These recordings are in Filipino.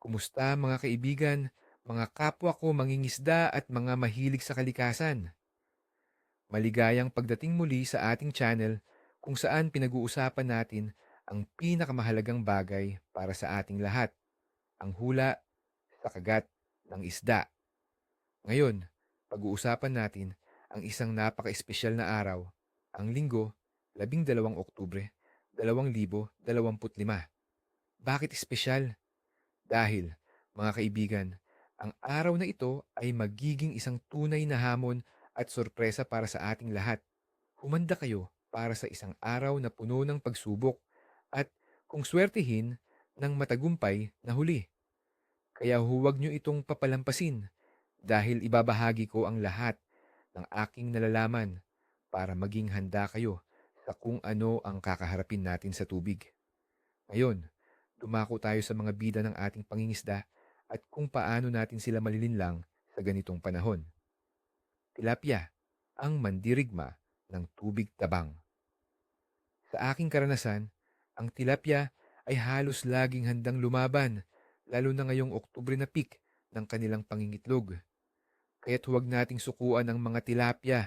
Kumusta mga kaibigan, mga kapwa ko mangingisda at mga mahilig sa kalikasan? Maligayang pagdating muli sa ating channel kung saan pinag-uusapan natin ang pinakamahalagang bagay para sa ating lahat, ang hula sa kagat ng isda. Ngayon, pag-uusapan natin ang isang napaka-espesyal na araw, ang linggo, 12 Oktubre, 2025. Bakit espesyal? Dahil, mga kaibigan, ang araw na ito ay magiging isang tunay na hamon at sorpresa para sa ating lahat. Humanda kayo para sa isang araw na puno ng pagsubok at kung swertihin ng matagumpay na huli. Kaya huwag nyo itong papalampasin dahil ibabahagi ko ang lahat ng aking nalalaman para maging handa kayo sa kung ano ang kakaharapin natin sa tubig. Ngayon, dumako tayo sa mga bida ng ating pangingisda at kung paano natin sila malilinlang sa ganitong panahon. Tilapia, ang mandirigma ng tubig tabang. Sa aking karanasan, ang tilapia ay halos laging handang lumaban, lalo na ngayong Oktubre na peak ng kanilang pangingitlog. Kaya't huwag nating sukuan ang mga tilapia,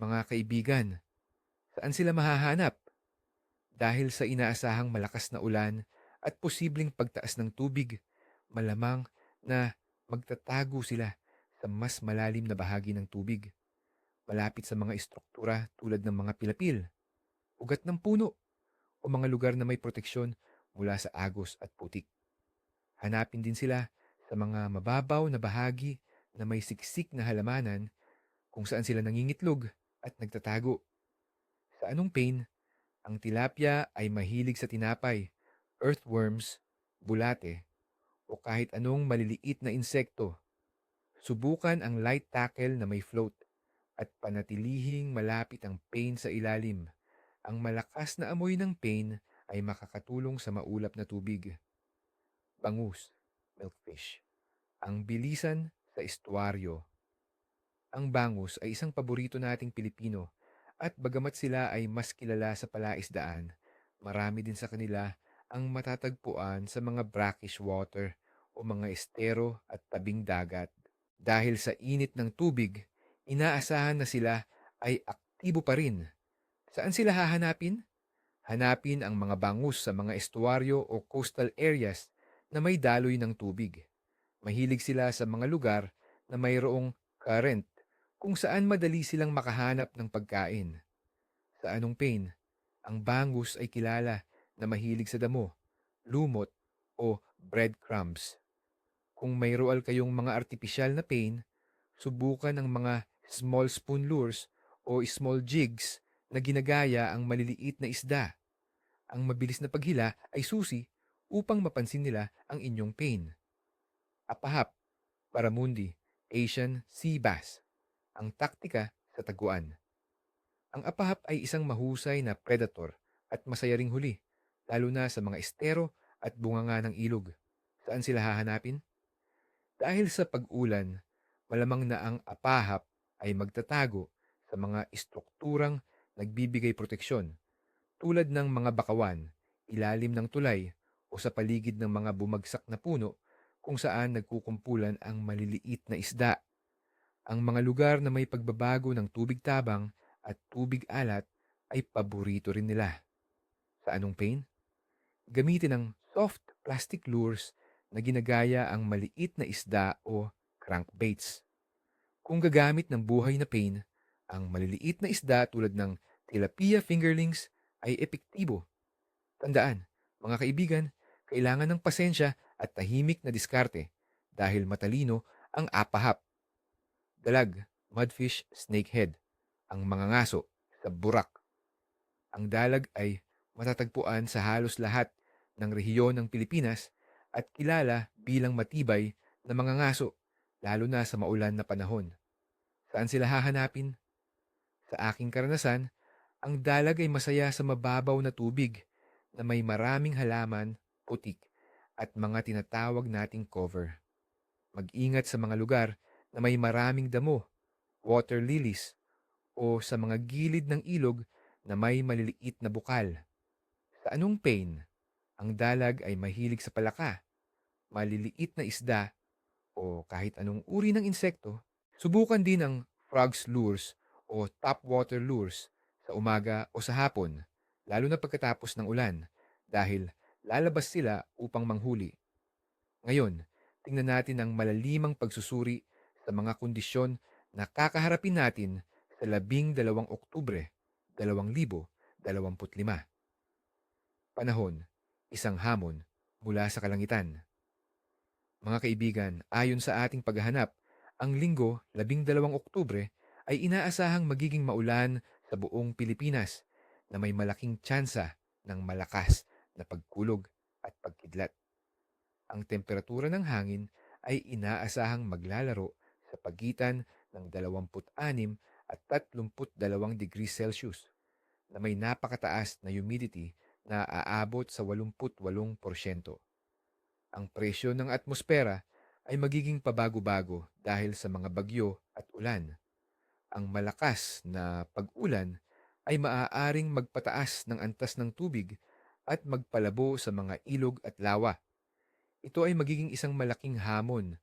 mga kaibigan. Saan sila mahahanap? Dahil sa inaasahang malakas na ulan at posibleng pagtaas ng tubig, malamang na magtatago sila sa mas malalim na bahagi ng tubig. Malapit sa mga istruktura tulad ng mga pilapil, ugat ng puno, o mga lugar na may proteksyon mula sa agos at putik. Hanapin din sila sa mga mababaw na bahagi na may siksik na halamanan kung saan sila nangingitlog at nagtatago. Sa anong pain, ang tilapia ay mahilig sa tinapay, earthworms, bulate, o kahit anong maliliit na insekto. Subukan ang light tackle na may float at panatilihing malapit ang pain sa ilalim. Ang malakas na amoy ng pain ay makakatulong sa maulap na tubig. Bangus, milkfish. Ang bilisan sa estuaryo. Ang bangus ay isang paborito nating Pilipino at bagamat sila ay mas kilala sa palaisdaan, marami din sa kanila ang matatagpuan sa mga brackish water o mga estero at tabing dagat. Dahil sa init ng tubig, inaasahan na sila ay aktibo pa rin Saan sila hahanapin? Hanapin ang mga bangus sa mga estuaryo o coastal areas na may daloy ng tubig. Mahilig sila sa mga lugar na mayroong current kung saan madali silang makahanap ng pagkain. Sa anong pain, ang bangus ay kilala na mahilig sa damo, lumot o breadcrumbs. Kung mayroal kayong mga artipisyal na pain, subukan ang mga small spoon lures o small jigs na ginagaya ang maliliit na isda. Ang mabilis na paghila ay susi upang mapansin nila ang inyong pain. Apahap, Baramundi, Asian Sea Bass, ang taktika sa taguan. Ang apahap ay isang mahusay na predator at masaya ring huli, lalo na sa mga estero at bunganga ng ilog. Saan sila hahanapin? Dahil sa pag-ulan, malamang na ang apahap ay magtatago sa mga istrukturang nagbibigay proteksyon tulad ng mga bakawan, ilalim ng tulay o sa paligid ng mga bumagsak na puno kung saan nagkukumpulan ang maliliit na isda. Ang mga lugar na may pagbabago ng tubig tabang at tubig alat ay paborito rin nila. Sa anong pain? Gamitin ang soft plastic lures na ginagaya ang maliit na isda o crankbaits. Kung gagamit ng buhay na pain, ang maliliit na isda tulad ng tilapia fingerlings ay epektibo. Tandaan, mga kaibigan, kailangan ng pasensya at tahimik na diskarte dahil matalino ang apahap. Dalag, mudfish, snakehead, ang mga ngaso sa burak. Ang dalag ay matatagpuan sa halos lahat ng rehiyon ng Pilipinas at kilala bilang matibay na mga ngaso, lalo na sa maulan na panahon. Saan sila hahanapin? Sa aking karanasan, ang dalag ay masaya sa mababaw na tubig na may maraming halaman, putik, at mga tinatawag nating cover. Mag-ingat sa mga lugar na may maraming damo, water lilies, o sa mga gilid ng ilog na may maliliit na bukal. Anong pain, ang dalag ay mahilig sa palaka, maliliit na isda o kahit anong uri ng insekto, subukan din ang frogs lures o topwater lures sa umaga o sa hapon, lalo na pagkatapos ng ulan dahil lalabas sila upang manghuli. Ngayon, tingnan natin ang malalimang pagsusuri sa mga kondisyon na kakaharapin natin sa labing dalawang Oktubre, 2025. Panahon, isang hamon mula sa kalangitan. Mga kaibigan, ayon sa ating paghahanap, ang linggo, labing dalawang Oktubre, ay inaasahang magiging maulan sa buong Pilipinas na may malaking tsansa ng malakas na pagkulog at pagkidlat. Ang temperatura ng hangin ay inaasahang maglalaro sa pagitan ng 26 at 32 degrees Celsius na may napakataas na humidity na aabot sa 88%. Ang presyo ng atmosfera ay magiging pabago-bago dahil sa mga bagyo at ulan. Ang malakas na pag-ulan ay maaaring magpataas ng antas ng tubig at magpalabo sa mga ilog at lawa. Ito ay magiging isang malaking hamon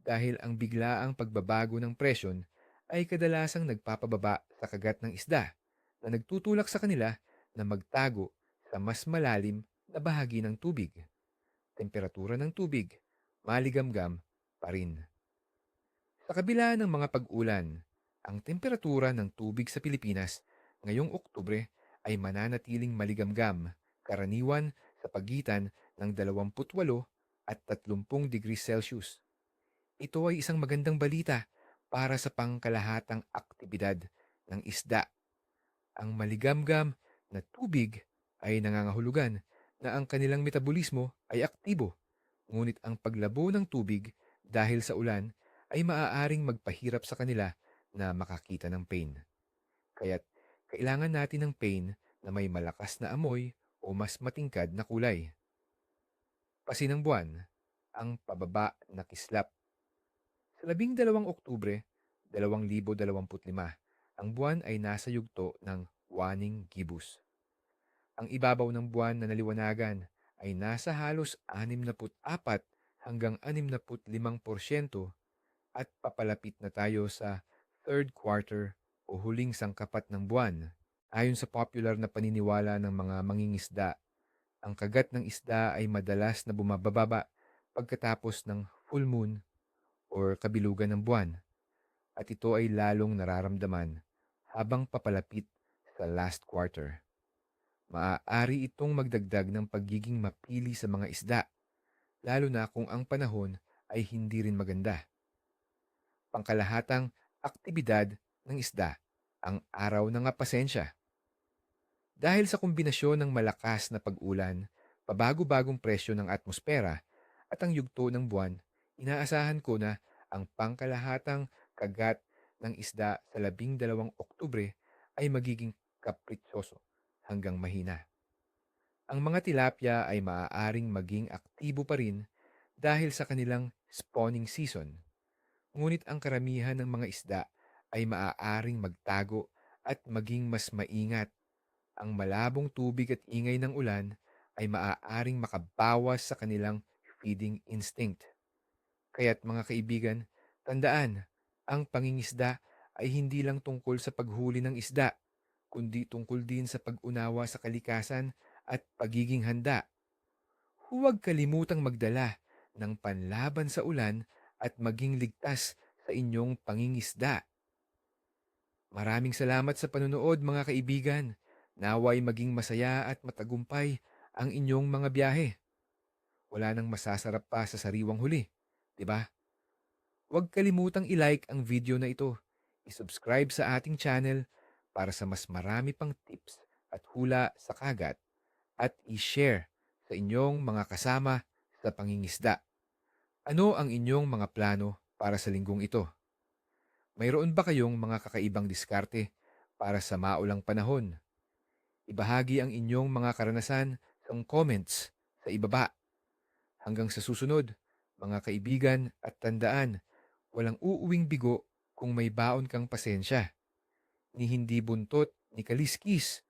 dahil ang biglaang pagbabago ng presyon ay kadalasang nagpapababa sa kagat ng isda na nagtutulak sa kanila na magtago sa mas malalim na bahagi ng tubig. Temperatura ng tubig, maligamgam pa rin. Sa kabila ng mga pag-ulan, ang temperatura ng tubig sa Pilipinas ngayong Oktubre ay mananatiling maligamgam, karaniwan sa pagitan ng 28 at 30 degrees Celsius. Ito ay isang magandang balita para sa pangkalahatang aktibidad ng isda. Ang maligamgam na tubig ay nangangahulugan na ang kanilang metabolismo ay aktibo, ngunit ang paglabo ng tubig dahil sa ulan ay maaaring magpahirap sa kanila na makakita ng pain. Kaya't kailangan natin ng pain na may malakas na amoy o mas matingkad na kulay. Pasinang buwan, ang pababa na kislap. Sa labing dalawang Oktubre, 2025, ang buwan ay nasa yugto ng Waning Gibus. Ang ibabaw ng buwan na naliwanagan ay nasa halos 64 hanggang 65% at papalapit na tayo sa third quarter o huling sangkapat ng buwan. Ayon sa popular na paniniwala ng mga mangingisda, ang kagat ng isda ay madalas na bumababa pagkatapos ng full moon or kabilugan ng buwan at ito ay lalong nararamdaman habang papalapit sa last quarter. Maaari itong magdagdag ng pagiging mapili sa mga isda, lalo na kung ang panahon ay hindi rin maganda. Pangkalahatang aktibidad ng isda ang araw ng pasensya. Dahil sa kombinasyon ng malakas na pag-ulan, pabago-bagong presyo ng atmosfera at ang yugto ng buwan, inaasahan ko na ang pangkalahatang kagat ng isda sa labing dalawang Oktubre ay magiging kapritsoso hanggang mahina. Ang mga tilapia ay maaaring maging aktibo pa rin dahil sa kanilang spawning season. Ngunit ang karamihan ng mga isda ay maaaring magtago at maging mas maingat ang malabong tubig at ingay ng ulan ay maaaring makabawas sa kanilang feeding instinct. Kaya't mga kaibigan, tandaan, ang pangingisda ay hindi lang tungkol sa paghuli ng isda, kundi tungkol din sa pag-unawa sa kalikasan at pagiging handa. Huwag kalimutang magdala ng panlaban sa ulan at maging ligtas sa inyong pangingisda. Maraming salamat sa panonood mga kaibigan. Naway maging masaya at matagumpay ang inyong mga biyahe. Wala nang masasarap pa sa sariwang huli, 'di ba? Huwag kalimutang i-like ang video na ito, i-subscribe sa ating channel para sa mas marami pang tips at hula sa kagat at i-share sa inyong mga kasama sa pangingisda. Ano ang inyong mga plano para sa linggong ito? Mayroon ba kayong mga kakaibang diskarte para sa maulang panahon? Ibahagi ang inyong mga karanasan sa comments sa ibaba. Hanggang sa susunod, mga kaibigan at tandaan, walang uuwing bigo kung may baon kang pasensya. Ni hindi buntot, ni kaliskis,